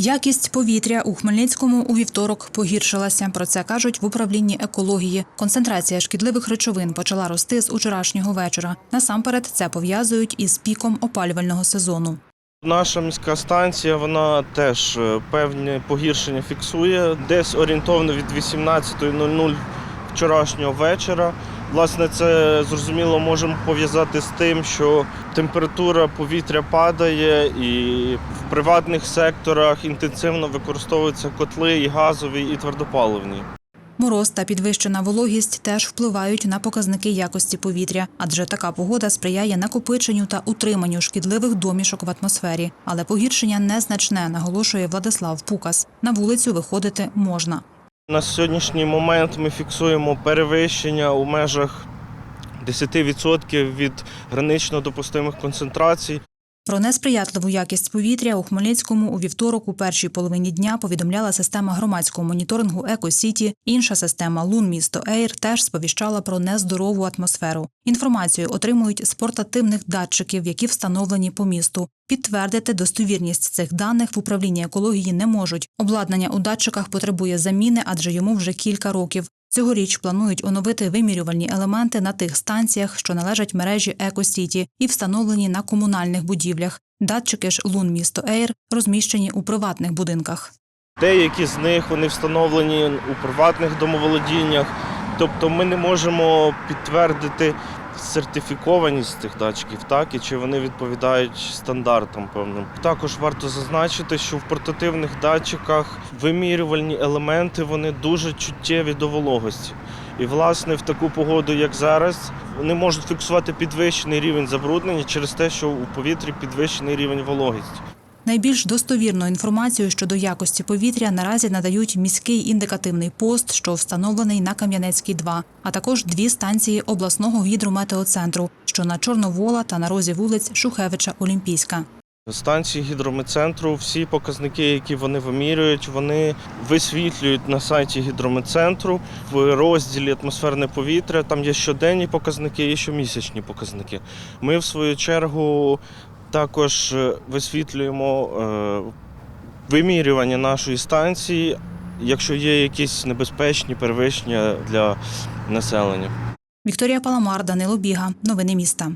Якість повітря у Хмельницькому у вівторок погіршилася. Про це кажуть в управлінні екології. Концентрація шкідливих речовин почала рости з учорашнього вечора. Насамперед це пов'язують із піком опалювального сезону. Наша міська станція вона теж е, певні погіршення фіксує. Десь орієнтовно від 18.00 вчорашнього вечора. Власне, це зрозуміло можемо пов'язати з тим, що температура повітря падає, і в приватних секторах інтенсивно використовуються котли і газові, і твердопаливні. Мороз та підвищена вологість теж впливають на показники якості повітря, адже така погода сприяє накопиченню та утриманню шкідливих домішок в атмосфері. Але погіршення незначне, наголошує Владислав Пукас. На вулицю виходити можна. На сьогоднішній момент ми фіксуємо перевищення у межах 10% від гранично допустимих концентрацій. Про несприятливу якість повітря у Хмельницькому у вівторок у першій половині дня повідомляла система громадського моніторингу «Екосіті». Інша система Лун місто Ейр теж сповіщала про нездорову атмосферу. Інформацію отримують з портативних датчиків, які встановлені по місту. Підтвердити достовірність цих даних в управлінні екології не можуть. Обладнання у датчиках потребує заміни, адже йому вже кілька років. Цьогоріч планують оновити вимірювальні елементи на тих станціях, що належать мережі «Екосіті» і встановлені на комунальних будівлях. Датчики ж Лун місто Ейр розміщені у приватних будинках. Деякі з них вони встановлені у приватних домоволодіннях. Тобто ми не можемо підтвердити сертифікованість цих датчиків, так і чи вони відповідають стандартам певним. Також варто зазначити, що в портативних датчиках вимірювальні елементи вони дуже чуттєві до вологості. І, власне, в таку погоду, як зараз, вони можуть фіксувати підвищений рівень забруднення через те, що у повітрі підвищений рівень вологості. Найбільш достовірну інформацію щодо якості повітря наразі надають міський індикативний пост, що встановлений на Кам'янецькій 2, а також дві станції обласного гідрометеоцентру, що на Чорновола та на розі вулиць Шухевича Олімпійська. Станції гідрометцентру, всі показники, які вони вимірюють, вони висвітлюють на сайті гідрометцентру в розділі атмосферне повітря. Там є щоденні показники і щомісячні показники. Ми, в свою чергу, також е, висвітлюємо е, вимірювання нашої станції, якщо є якісь небезпечні перевищення для населення. Вікторія Паламар, Данило Біга. Новини міста.